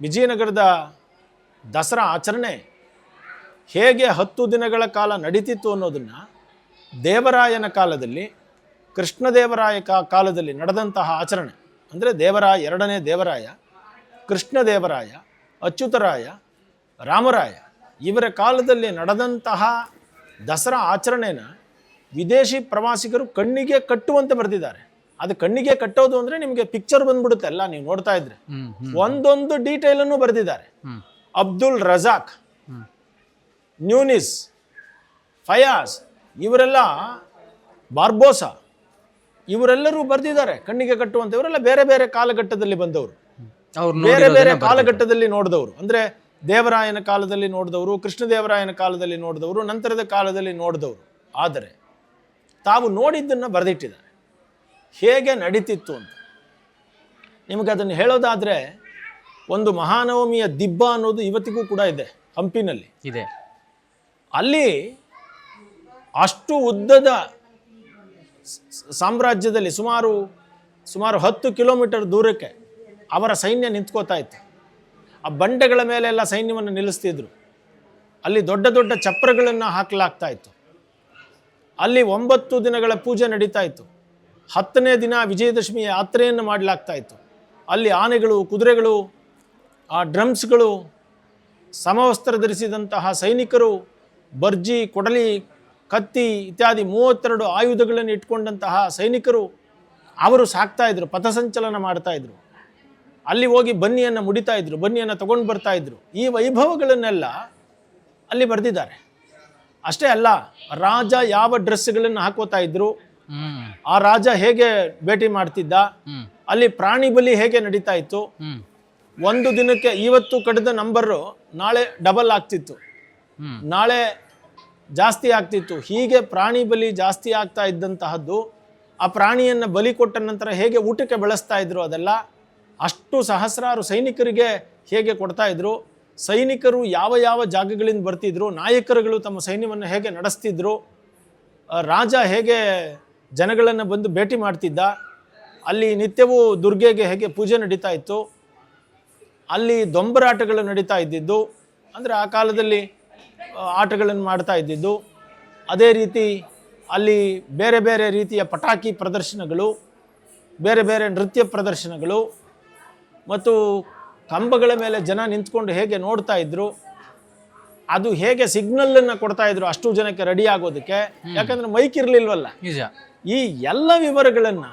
ವಿಜಯನಗರದ ದಸರಾ ಆಚರಣೆ ಹೇಗೆ ಹತ್ತು ದಿನಗಳ ಕಾಲ ನಡೀತಿತ್ತು ಅನ್ನೋದನ್ನು ದೇವರಾಯನ ಕಾಲದಲ್ಲಿ, ಕೃಷ್ಣದೇವರಾಯ ಕಾ ಕಾಲದಲ್ಲಿ ನಡೆದಂತಹ ಆಚರಣೆ. ಅಂದರೆ ದೇವರಾಯ, ಎರಡನೇ ದೇವರಾಯ, ಕೃಷ್ಣದೇವರಾಯ, ಅಚ್ಯುತರಾಯ, ರಾಮರಾಯ, ಇವರ ಕಾಲದಲ್ಲಿ ನಡೆದಂತಹ ದಸರಾ ಆಚರಣೆನ ವಿದೇಶಿ ಪ್ರವಾಸಿಗರು ಕಣ್ಣಿಗೆ ಕಟ್ಟುವಂತೆ ಬರೆದಿದ್ದಾರೆ. ಅದು ಕಣ್ಣಿಗೆ ಕಟ್ಟೋದು ಅಂದ್ರೆ ನಿಮಗೆ ಪಿಕ್ಚರ್ ಬಂದ್ಬಿಡುತ್ತೆ ಅಲ್ಲ ನೀವು ನೋಡ್ತಾ ಇದ್ರೆ. ಒಂದೊಂದು ಡೀಟೇಲ್ ಅನ್ನು ಬರೆದಿದ್ದಾರೆ. ಅಬ್ದುಲ್ ರಜಾಕ್ ನ್ಯೂನಿಸ್ ಫಯಾಜ್ ಇವರೆಲ್ಲ ಬಾರ್ಬೋಸಾ ಇವರೆಲ್ಲರೂ ಬರೆದಿದ್ದಾರೆ. ಕಣ್ಣಿಗೆ ಕಟ್ಟುವಂತ ಇವರೆಲ್ಲ ಬೇರೆ ಬೇರೆ ಕಾಲಘಟ್ಟದಲ್ಲಿ ಬಂದವರು. ಅವ್ರು ಬೇರೆ ಬೇರೆ ಕಾಲಘಟ್ಟದಲ್ಲಿ ನೋಡಿದವರು. ಅಂದ್ರೆ ದೇವರಾಯನ ಕಾಲದಲ್ಲಿ ನೋಡಿದವರು ಕೃಷ್ಣದೇವರಾಯನ ಕಾಲದಲ್ಲಿ ನೋಡಿದವರು ನಂತರದ ಕಾಲದಲ್ಲಿ ನೋಡಿದವರು. ಆದರೆ ತಾವು ನೋಡಿದ್ದನ್ನ ಬರೆದಿಟ್ಟಿದ್ದಾರೆ. ಹೇಗೆ ನಡೀತಿತ್ತು ಅಂತ. ನಿಮಗೆ ಅದನ್ನು ಹೇಳೋದಾದರೆ ಒಂದು ಮಹಾನವಮಿಯ ದಿಬ್ಬ ಅನ್ನೋದು ಇವತ್ತಿಗೂ ಕೂಡ ಇದೆ ಹಂಪಿನಲ್ಲಿ. ಇದೆ. ಅಲ್ಲಿ ಅಷ್ಟು ಉದ್ದದ ಸಾಮ್ರಾಜ್ಯದಲ್ಲಿ ಸುಮಾರು ಸುಮಾರು ಹತ್ತು ಕಿಲೋಮೀಟರ್ ದೂರಕ್ಕೆ ಅವರ ಸೈನ್ಯ ನಿಂತ್ಕೋತಾ ಇತ್ತು. ಆ ಬಂಡೆಗಳ ಮೇಲೆಲ್ಲ ಸೈನ್ಯವನ್ನು ನಿಲ್ಲಿಸ್ತಿದ್ರು. ಅಲ್ಲಿ ದೊಡ್ಡ ದೊಡ್ಡ ಚಪ್ರಗಳನ್ನು ಹಾಕಲಾಗ್ತಾ ಇತ್ತು. ಅಲ್ಲಿ ಒಂಬತ್ತು ದಿನಗಳ ಪೂಜೆ ನಡೀತಾ ಇತ್ತು. ಹತ್ತನೇ ದಿನ ವಿಜಯದಶಮಿ ಯಾತ್ರೆಯನ್ನು ಮಾಡಲಾಗ್ತಾ ಇತ್ತು. ಅಲ್ಲಿ ಆನೆಗಳು, ಕುದುರೆಗಳು, ಆ ಡ್ರಮ್ಸ್ಗಳು, ಸಮವಸ್ತ್ರ ಧರಿಸಿದಂತಹ ಸೈನಿಕರು, ಬರ್ಜಿ, ಕೊಡಲಿ, ಕತ್ತಿ ಇತ್ಯಾದಿ ಮೂವತ್ತೆರಡು ಆಯುಧಗಳನ್ನು ಇಟ್ಕೊಂಡಂತಹ ಸೈನಿಕರು ಅವರು ಸಾಕ್ತಾಯಿದ್ರು ಪಥಸಂಚಲನ ಮಾಡ್ತಾಯಿದ್ರು ಅಲ್ಲಿ ಹೋಗಿ ಬನ್ನಿಯನ್ನು ಮುಡಿತಾ ಇದ್ರು, ಬನ್ನಿಯನ್ನು ತಗೊಂಡು ಬರ್ತಾ ಇದ್ರು. ಈ ವೈಭವಗಳನ್ನೆಲ್ಲ ಅಲ್ಲಿ ಬರೆದಿದ್ದಾರೆ. ಅಷ್ಟೇ ಅಲ್ಲ, ರಾಜ ಯಾವ ಡ್ರೆಸ್ಗಳನ್ನು ಹಾಕೋತಾ ಹ್ಮ್ ಆ ರಾಜ ಹೇಗೆ ಭೇಟಿ ಮಾಡ್ತಿದ್ದ? ಅಲ್ಲಿ ಪ್ರಾಣಿ ಬಲಿ ಹೇಗೆ ನಡೀತಾ ಇತ್ತು? ಒಂದು ದಿನಕ್ಕೆ ಇವತ್ತು ಕಡಿದ ನಂಬರು ನಾಳೆ ಡಬಲ್ ಆಗ್ತಿತ್ತು. ನಾಳೆ ಜಾಸ್ತಿ ಆಗ್ತಿತ್ತು. ಹೀಗೆ ಪ್ರಾಣಿ ಬಲಿ ಜಾಸ್ತಿ ಆಗ್ತಾ ಇದ್ದಂತಹದ್ದು ಆ ಪ್ರಾಣಿಯನ್ನು ಬಲಿ ಕೊಟ್ಟ ನಂತರ ಹೇಗೆ ಊಟಕ್ಕೆ ಬೆಳೆಸ್ತಾ ಇದ್ರು ಅದೆಲ್ಲ ಅಷ್ಟು ಸಹಸ್ರಾರು ಸೈನಿಕರಿಗೆ ಹೇಗೆ ಕೊಡ್ತಾ ಇದ್ರು? ಸೈನಿಕರು ಯಾವ ಯಾವ ಜಾಗಗಳಿಂದ ಬರ್ತಿದ್ರು? ನಾಯಕರುಗಳು ತಮ್ಮ ಸೈನ್ಯವನ್ನು ಹೇಗೆ ನಡೆಸ್ತಿದ್ರು? ರಾಜ ಹೇಗೆ ಜನಗಳನ್ನು ಬಂದು ಭೇಟಿ ಮಾಡ್ತಿದ್ದ. ಅಲ್ಲಿ ನಿತ್ಯವೂ ದುರ್ಗೆಗೆ ಹೇಗೆ ಪೂಜೆ ನಡೀತಾ ಇತ್ತು. ಅಲ್ಲಿ ದೊಂಬರಾಟಗಳು ನಡೀತಾ ಇದ್ದಿದ್ದು. ಅಂದರೆ ಆ ಕಾಲದಲ್ಲಿ ಆಟಗಳನ್ನು ಮಾಡ್ತಾ ಇದ್ದಿದ್ದು. ಅದೇ ರೀತಿ ಅಲ್ಲಿ ಬೇರೆ ಬೇರೆ ರೀತಿಯ ಪಟಾಕಿ ಪ್ರದರ್ಶನಗಳು ಬೇರೆ ಬೇರೆ ನೃತ್ಯ ಪ್ರದರ್ಶನಗಳು ಮತ್ತು ಕಂಬಗಳ ಮೇಲೆ ಜನ ನಿಂತ್ಕೊಂಡು ಹೇಗೆ ನೋಡ್ತಾ ಇದ್ರು. ಅದು ಹೇಗೆ ಸಿಗ್ನಲನ್ನು ಕೊಡ್ತಾ ಇದ್ರು ಅಷ್ಟು ಜನಕ್ಕೆ ರೆಡಿ ಆಗೋದಕ್ಕೆ. ಯಾಕಂದ್ರೆ ಮೈಕ್ ಇರಲಿಲ್ವಲ್ಲ. ನಿಜ. ಈ ಎಲ್ಲ ವಿವರಗಳನ್ನು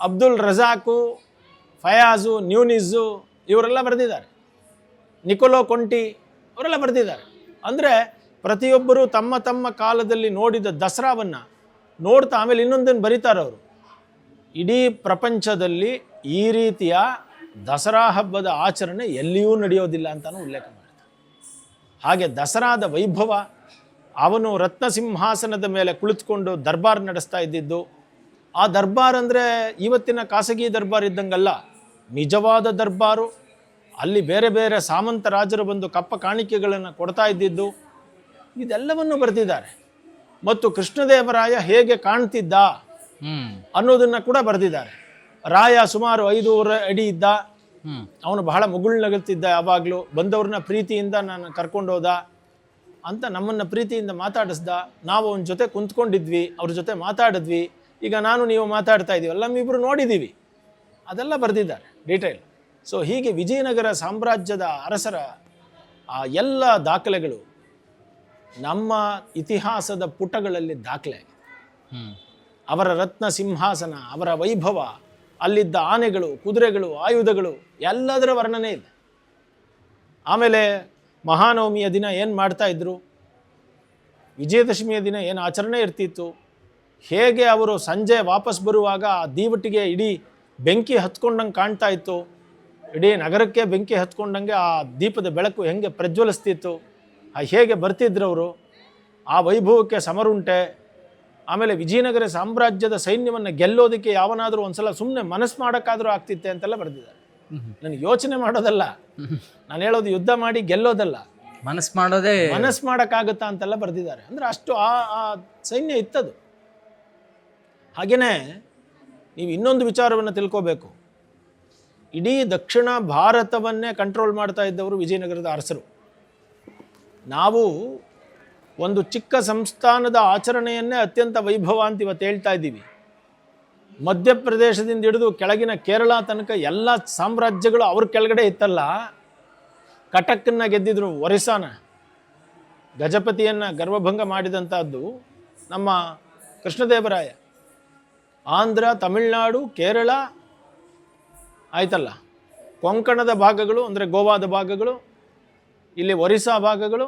ಅಬ್ದುಲ್ ರಜಾಕು ಫಯಾಜು ನ್ಯೂನಿಜು ಇವರೆಲ್ಲ ಬರೆದಿದ್ದಾರೆ. ನಿಕೋಲೋ ಕೊಂಟಿ ಅವರೆಲ್ಲ ಬರೆದಿದ್ದಾರೆ. ಅಂದರೆ ಪ್ರತಿಯೊಬ್ಬರು ತಮ್ಮ ತಮ್ಮ ಕಾಲದಲ್ಲಿ ನೋಡಿದ ದಸರಾವನ್ನು ನೋಡ್ತಾ ಆಮೇಲೆ ಇನ್ನೊಂದನ್ನು ಬರೀತಾರೆ ಅವರು? ಇಡೀ ಪ್ರಪಂಚದಲ್ಲಿ ಈ ರೀತಿಯ ದಸರಾ ಹಬ್ಬದ ಆಚರಣೆ ಎಲ್ಲಿಯೂ ನಡೆಯೋದಿಲ್ಲ ಅಂತಲೂ ಉಲ್ಲೇಖ ಮಾಡ್ತಾರೆ. ಹಾಗೆ ದಸರಾದ ವೈಭವ ಅವನು ರತ್ನ ಸಿಂಹಾಸನದ ಮೇಲೆ ಕುಳಿತುಕೊಂಡು ದರ್ಬಾರ್ ನಡೆಸ್ತಾ ಇದ್ದಿದ್ದು ಆ ದರ್ಬಾರ್ ಅಂದರೆ ಇವತ್ತಿನ ಖಾಸಗಿ ದರ್ಬಾರ್ ಇದ್ದಂಗಲ್ಲ ನಿಜವಾದ ದರ್ಬಾರು. ಅಲ್ಲಿ ಬೇರೆ ಬೇರೆ ಸಾಮಂತ ರಾಜರು ಬಂದು ಕಪ್ಪ ಕಾಣಿಕೆಗಳನ್ನು ಕೊಡ್ತಾ ಇದ್ದಿದ್ದು ಇದೆಲ್ಲವನ್ನು ಬರೆದಿದ್ದಾರೆ. ಮತ್ತು ಕೃಷ್ಣದೇವರಾಯ ಹೇಗೆ ಕಾಣ್ತಿದ್ದ ಅನ್ನೋದನ್ನು ಕೂಡ ಬರೆದಿದ್ದಾರೆ. ರಾಯ ಸುಮಾರು ಐದೂವರೆ ಅಡಿ ಇದ್ದ ಅವನು ಬಹಳ ಮುಗುಳ್ನಗುತ್ತಿದ್ದ ಯಾವಾಗಲೂ. ಬಂದವ್ರನ್ನ ಪ್ರೀತಿಯಿಂದ ನಾನು ಕರ್ಕೊಂಡೋದ. ಅಂತ ನಮ್ಮನ್ನು ಪ್ರೀತಿಯಿಂದ ಮಾತಾಡಿಸ್ದ ನಾವು ಅವನ ಜೊತೆ ಕುಂತ್ಕೊಂಡಿದ್ವಿ ಅವ್ರ ಜೊತೆ ಮಾತಾಡಿದ್ವಿ. ಈಗ ನಾನು ನೀವು ಮಾತಾಡ್ತಾ ಇದ್ದೀವಿ ಎಲ್ಲ ನಮ್ಮಿಬ್ರು ನೋಡಿದ್ದೀವಿ ಅದೆಲ್ಲ ಬರೆದಿದ್ದಾರೆ ಡೀಟೇಲ್ ಸೊ ಹೀಗೆ ವಿಜಯನಗರ ಸಾಮ್ರಾಜ್ಯದ ಅರಸರ ಆ ಎಲ್ಲ ದಾಖಲೆಗಳು ನಮ್ಮ ಇತಿಹಾಸದ ಪುಟಗಳಲ್ಲಿ ದಾಖಲೆ ಆಗಿದೆ. ಅವರ ರತ್ನ ಸಿಂಹಾಸನ ಅವರ ವೈಭವ ಅಲ್ಲಿದ್ದ ಆನೆಗಳು ಕುದುರೆಗಳು ಆಯುಧಗಳು ಎಲ್ಲದರ ವರ್ಣನೆ ಇದೆ. ಆಮೇಲೆ ಮಹಾನವಮಿಯ ದಿನ ಏನು ಮಾಡ್ತಾ ಇದ್ರು? ವಿಜಯದಶಮಿಯ ದಿನ ಏನು ಆಚರಣೆ ಇರ್ತಿತ್ತು? ಹೇಗೆ ಅವರು ಸಂಜೆ ವಾಪಸ್ ಬರುವಾಗ ಆ ದೀವಟಿಗೆ ಇಡೀ ಬೆಂಕಿ ಹತ್ಕೊಂಡಂಗೆ ಕಾಣ್ತಾ ಇತ್ತು? ಇಡೀ ನಗರಕ್ಕೆ ಬೆಂಕಿ ಹತ್ಕೊಂಡಂಗೆ ಆ ದೀಪದ ಬೆಳಕು ಹೆಂಗೆ ಪ್ರಜ್ವಲಿಸ್ತಿತ್ತು? ಆ ಹೇಗೆ ಬರ್ತಿದ್ರು ಅವರು? ಆ ವೈಭವಕ್ಕೆ ಸಮರುಂಟೆ? ಆಮೇಲೆ ವಿಜಯನಗರ ಸಾಮ್ರಾಜ್ಯದ ಸೈನ್ಯವನ್ನು ಗೆಲ್ಲೋದಕ್ಕೆ ಯಾವನಾದರೂ ಒಂದು ಸಲ ಸುಮ್ಮನೆ ಮನಸ್ಸು ಮಾಡೋಕ್ಕಾದರೂ ಆಗ್ತಿತ್ತೆ ಅಂತೆಲ್ಲ ಬರೆದಿದ್ದಾರೆ. ನನಗೆ ಯೋಚನೆ ಮಾಡೋದಲ್ಲ. ನಾನು ಹೇಳೋದು ಯುದ್ಧ ಮಾಡಿ ಗೆಲ್ಲೋದಲ್ಲ. ಮನಸ್ಸು ಮಾಡೋದೇ ಮನಸ್ಸು ಮಾಡೋಕ್ಕಾಗುತ್ತಾ ಅಂತೆಲ್ಲ ಬರೆದಿದ್ದಾರೆ. ಅಂದರೆ ಅಷ್ಟು ಆ ಆ ಸೈನ್ಯ ಇತ್ತದು. ಹಾಗೆಯೇ ನೀವು ಇನ್ನೊಂದು ವಿಚಾರವನ್ನು ತಿಳ್ಕೋಬೇಕು. ಇಡೀ ದಕ್ಷಿಣ ಭಾರತವನ್ನೇ ಕಂಟ್ರೋಲ್ ಮಾಡ್ತಾ ಇದ್ದವರು ವಿಜಯನಗರದ ಅರಸರು. ನಾವು ಒಂದು ಚಿಕ್ಕ ಸಂಸ್ಥಾನದ ಆಚರಣೆಯನ್ನೇ ಅತ್ಯಂತ ವೈಭವ ಅಂತ ಇವತ್ತು ಹೇಳ್ತಾ ಇದ್ದೀವಿ. ಮಧ್ಯಪ್ರದೇಶದಿಂದ ಹಿಡಿದು ಕೆಳಗಿನ ಕೇರಳ ತನಕ ಎಲ್ಲ ಸಾಮ್ರಾಜ್ಯಗಳು ಅವ್ರ ಕೆಳಗಡೆ ಇತ್ತಲ್ಲ ಕಟಕ್ಕನ್ನ ಗೆದ್ದಿದ್ರು ಒರಿಸ್ಸಾನ. ಗಜಪತಿಯನ್ನು ಗರ್ವಭಂಗ ಮಾಡಿದಂಥದ್ದು ನಮ್ಮ ಕೃಷ್ಣದೇವರಾಯ. ಆಂಧ್ರ, ತಮಿಳುನಾಡು, ಕೇರಳ ಆಯ್ತಲ್ಲ. ಕೊಂಕಣದ ಭಾಗಗಳು, ಅಂದರೆ ಗೋವಾದ ಭಾಗಗಳು, ಇಲ್ಲಿ ಒರಿಸ್ಸಾ ಭಾಗಗಳು,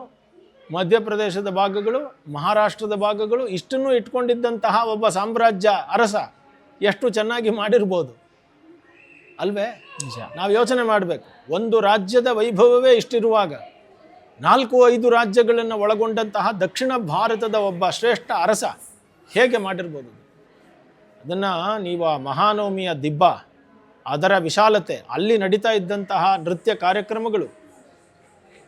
ಮಧ್ಯಪ್ರದೇಶದ ಭಾಗಗಳು, ಮಹಾರಾಷ್ಟ್ರದ ಭಾಗಗಳು, ಇಷ್ಟನ್ನು ಇಟ್ಕೊಂಡಿದ್ದಂತಹ ಒಬ್ಬ ಸಾಮ್ರಾಜ್ಯ ಅರಸ. ಎಷ್ಟು ಚೆನ್ನಾಗಿ ಮಾಡಿರ್ಬೋದು. ಅಲ್ವೇ? ನಿಜ. ನಾವು ಯೋಚನೆ ಮಾಡಬೇಕು. ಒಂದು ರಾಜ್ಯದ ವೈಭವವೇ ಇಷ್ಟಿರುವಾಗ ನಾಲ್ಕು ಐದು ರಾಜ್ಯಗಳನ್ನು ಒಳಗೊಂಡಂತಹ ದಕ್ಷಿಣ ಭಾರತದ ಒಬ್ಬ ಶ್ರೇಷ್ಠ ಅರಸ ಹೇಗೆ ಮಾಡಿರ್ಬೋದು? ಅದನ್ನು ನೀವು ಆ ಮಹಾನವಮಿಯ ದಿಬ್ಬ ಅದರ ವಿಶಾಲತೆ ಅಲ್ಲಿ ನಡೀತಾ ಇದ್ದಂತಹ ನೃತ್ಯ ಕಾರ್ಯಕ್ರಮಗಳು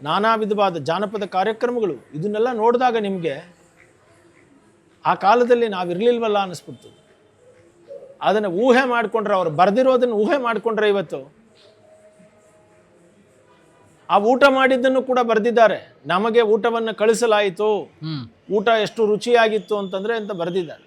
ನಾನಾ ವಿಧವಾದ ಜಾನಪದ ಕಾರ್ಯಕ್ರಮಗಳು ಇದನ್ನೆಲ್ಲ ನೋಡಿದಾಗ ನಿಮಗೆ ಆ ಕಾಲದಲ್ಲಿ ನಾವಿರಲಿಲ್ವಲ್ಲ ಅನ್ನಿಸ್ಬಿಡ್ತು ಅದನ್ನು ಊಹೆ ಮಾಡಿಕೊಂಡ್ರೆ ಅವ್ರು ಬರೆದಿರೋದನ್ನು ಊಹೆ ಮಾಡಿಕೊಂಡ್ರೆ ಇವತ್ತು. ಆ ಊಟ ಮಾಡಿದ್ದನ್ನು ಕೂಡ ಬರೆದಿದ್ದಾರೆ. ನಮಗೆ ಊಟವನ್ನು ಕಳಿಸಲಾಯಿತು. ಊಟ ಎಷ್ಟು ರುಚಿಯಾಗಿತ್ತು ಅಂತಂದ್ರೆ ಅಂತ ಬರೆದಿದ್ದಾರೆ.